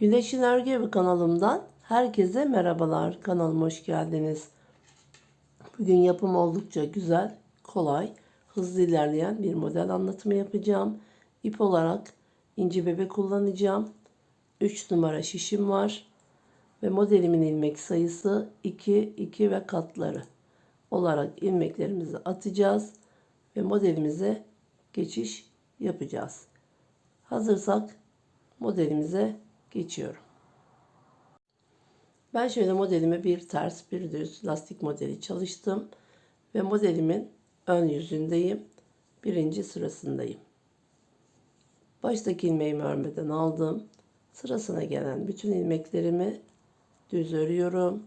Güneşin Örgü Evi kanalımdan herkese merhabalar. Kanalıma hoş geldiniz. Bugün yapım oldukça güzel, kolay, hızlı ilerleyen bir model anlatımı yapacağım. İp olarak inci bebe kullanacağım. 3 numara şişim var. Ve modelimin ilmek sayısı 2, 2 ve katları olarak ilmeklerimizi atacağız. Ve modelimize geçiş yapacağız. Hazırsak modelimize geçiyorum. Ben şöyle modelime bir ters bir düz lastik modeli çalıştım ve modelimin ön yüzündeyim. Birinci sırasındayım. Baştaki ilmeğimi örmeden aldım. Sırasına gelen bütün ilmeklerimi düz örüyorum.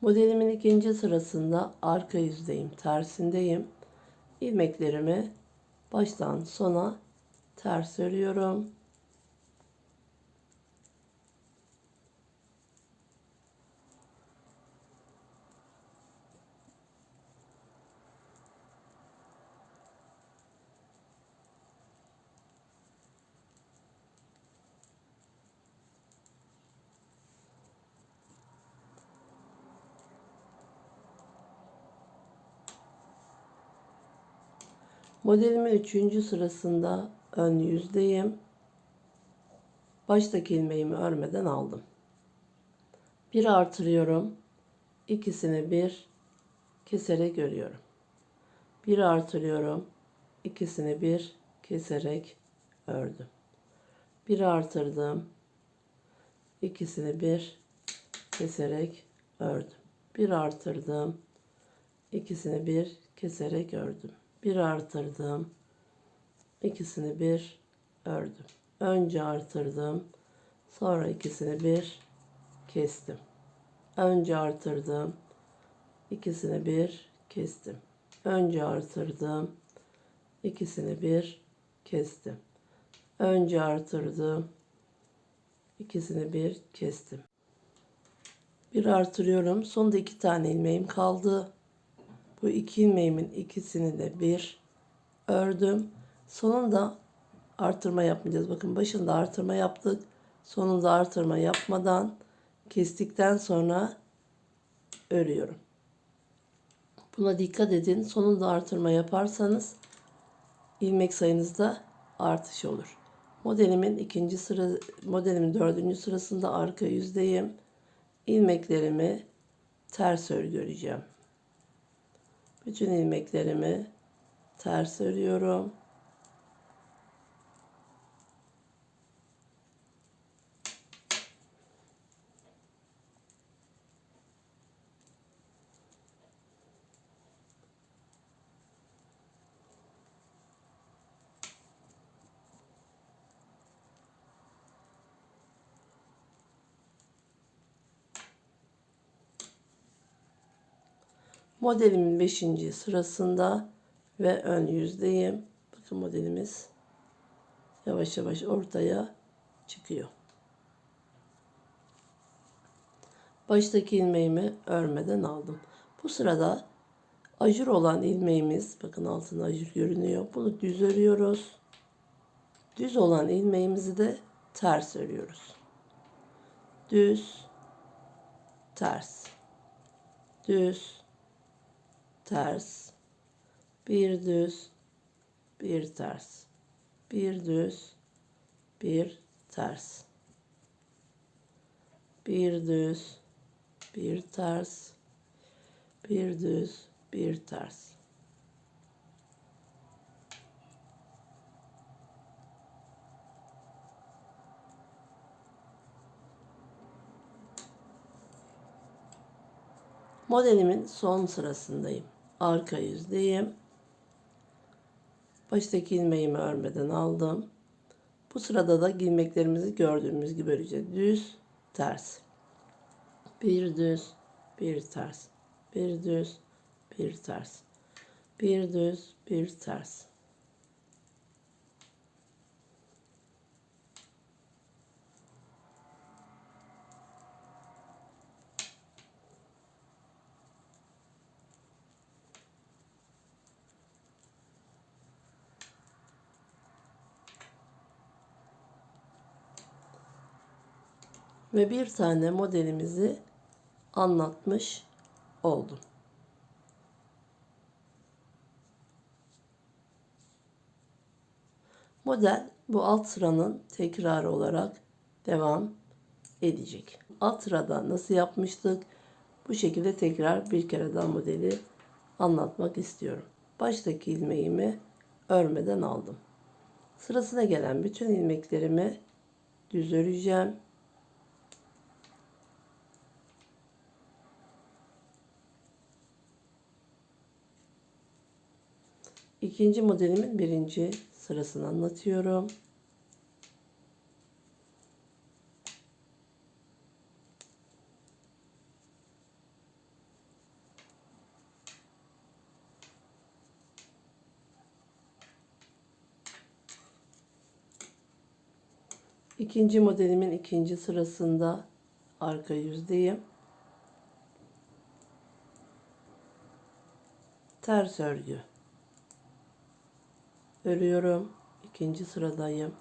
Modelimin ikinci sırasında arka yüzdeyim, tersindeyim. İlmeklerimi baştan sona ters örüyorum. Modelimin üçüncü sırasında ön yüzdeyim. Baştaki ilmeğimi örmeden aldım. Bir artırıyorum. İkisini bir keserek örüyorum. Bir artırıyorum. İkisini bir keserek ördüm. Bir artırdım. İkisini bir keserek ördüm. Bir artırdım. İkisini bir keserek ördüm bir artırdım. İkisini bir ördüm. Önce artırdım. Sonra ikisini bir kestim. Önce artırdım. İkisini bir kestim. Önce artırdım. İkisini bir kestim. Önce artırdım. İkisini bir kestim. Bir artırıyorum. Sonda iki tane ilmeğim kaldı. Bu iki ilmeğimin ikisini de bir ördüm. Sonunda artırma yapmayacağız. Bakın başında artırma yaptık. Sonunda artırma yapmadan kestikten sonra örüyorum. Buna dikkat edin. Sonunda artırma yaparsanız ilmek sayınızda artış olur. Modelimin ikinci sıra modelimin dördüncü sırasında arka yüzdeyim. İlmeklerimi ters örgü öreceğim. Bütün ilmeklerimi ters örüyorum. Modelimin 5. sırasında ve ön yüzdeyim. Bakın modelimiz yavaş yavaş ortaya çıkıyor. Baştaki ilmeğimi örmeden aldım. Bu sırada ajur olan ilmeğimiz, bakın altında ajur görünüyor. Bunu düz örüyoruz. Düz olan ilmeğimizi de ters örüyoruz. Düz, ters, düz, ters, bir düz, bir ters, bir düz, bir ters, bir düz, bir ters, bir düz, bir ters. Modelimin son sırasındayım arka yüzdeyim. Baştaki ilmeğimi örmeden aldım. Bu sırada da ilmeklerimizi gördüğümüz gibi öreceğiz. Düz, ters. Bir düz, bir ters. Bir düz, bir ters. Bir düz, bir ters. Ve bir tane modelimizi anlatmış oldum. Model bu alt sıranın tekrarı olarak devam edecek. Alt sırada nasıl yapmıştık? Bu şekilde tekrar bir kere daha modeli anlatmak istiyorum. Baştaki ilmeğimi örmeden aldım. Sırasına gelen bütün ilmeklerimi düz öreceğim. İkinci modelimin birinci sırasını anlatıyorum. İkinci modelimin ikinci sırasında arka yüzdeyim. Ters örgü örüyorum. İkinci sıradayım.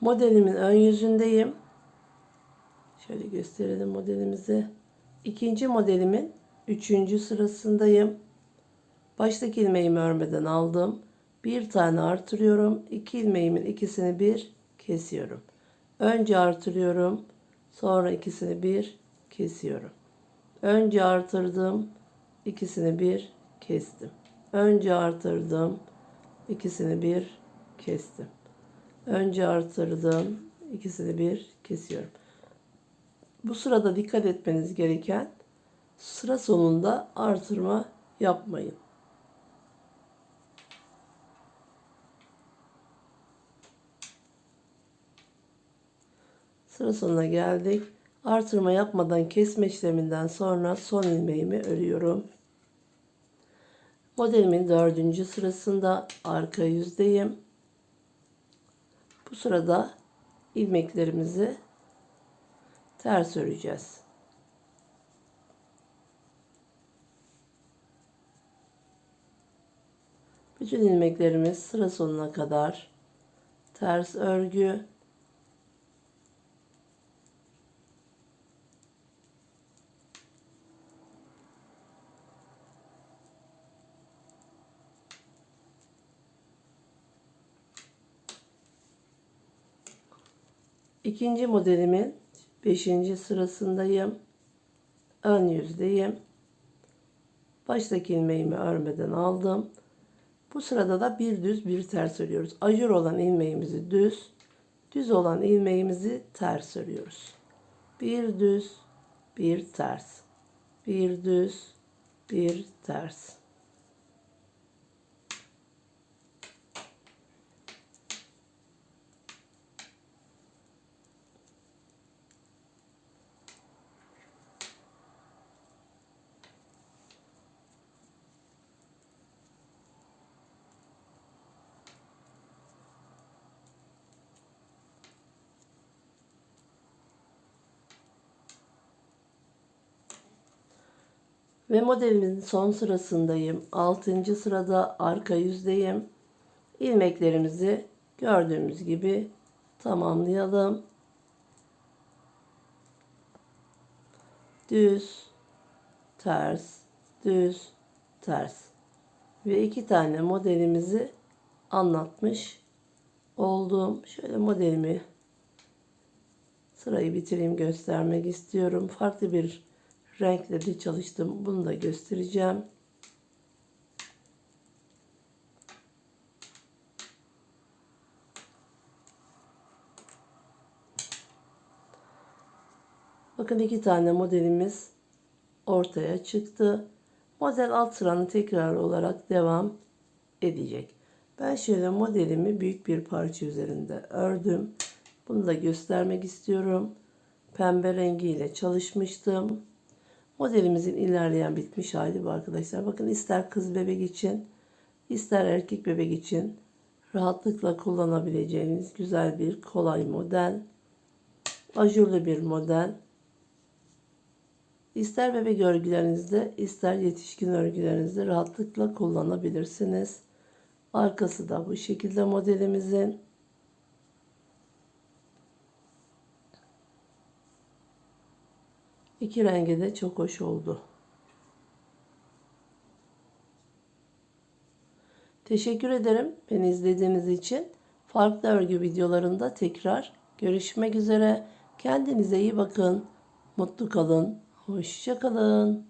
Modelimin ön yüzündeyim. Şöyle gösterelim modelimizi. İkinci modelimin Üçüncü sırasındayım. Baştaki ilmeğimi örmeden aldım. Bir tane artırıyorum. İki ilmeğimin ikisini bir kesiyorum. Önce artırıyorum. Sonra ikisini bir kesiyorum. Önce artırdım. ikisini bir kestim. Önce artırdım. ikisini bir kestim. Önce artırdım. ikisini bir kesiyorum. Bu sırada dikkat etmeniz gereken sıra sonunda artırma yapmayın. Sıra sonuna geldik. Artırma yapmadan kesme işleminden sonra son ilmeğimi örüyorum. Modelimin dördüncü sırasında arka yüzdeyim. Bu sırada ilmeklerimizi ters öreceğiz. Bütün ilmeklerimiz sıra sonuna kadar ters örgü İkinci modelimin 5. sırasındayım. Ön yüzdeyim. Baştaki ilmeğimi örmeden aldım. Bu sırada da bir düz bir ters örüyoruz. Ajur olan ilmeğimizi düz, düz olan ilmeğimizi ters örüyoruz. Bir düz, bir ters. Bir düz, bir ters. Ve modelimizin son sırasındayım. 6. sırada arka yüzdeyim. İlmeklerimizi gördüğümüz gibi tamamlayalım. Düz, ters, düz, ters. Ve iki tane modelimizi anlatmış oldum. Şöyle modelimi sırayı bitireyim göstermek istiyorum. Farklı bir renkleri çalıştım. Bunu da göstereceğim. Bakın iki tane modelimiz ortaya çıktı. Model alt sıranın tekrar olarak devam edecek. Ben şöyle modelimi büyük bir parça üzerinde ördüm. Bunu da göstermek istiyorum. Pembe rengiyle çalışmıştım. Modelimizin ilerleyen bitmiş hali bu arkadaşlar. Bakın ister kız bebek için ister erkek bebek için rahatlıkla kullanabileceğiniz güzel bir kolay model. Ajurlu bir model. İster bebek örgülerinizde ister yetişkin örgülerinizde rahatlıkla kullanabilirsiniz. Arkası da bu şekilde modelimizin. İki rengi de çok hoş oldu. Teşekkür ederim beni izlediğiniz için. Farklı örgü videolarında tekrar görüşmek üzere. Kendinize iyi bakın. Mutlu kalın. Hoşça kalın.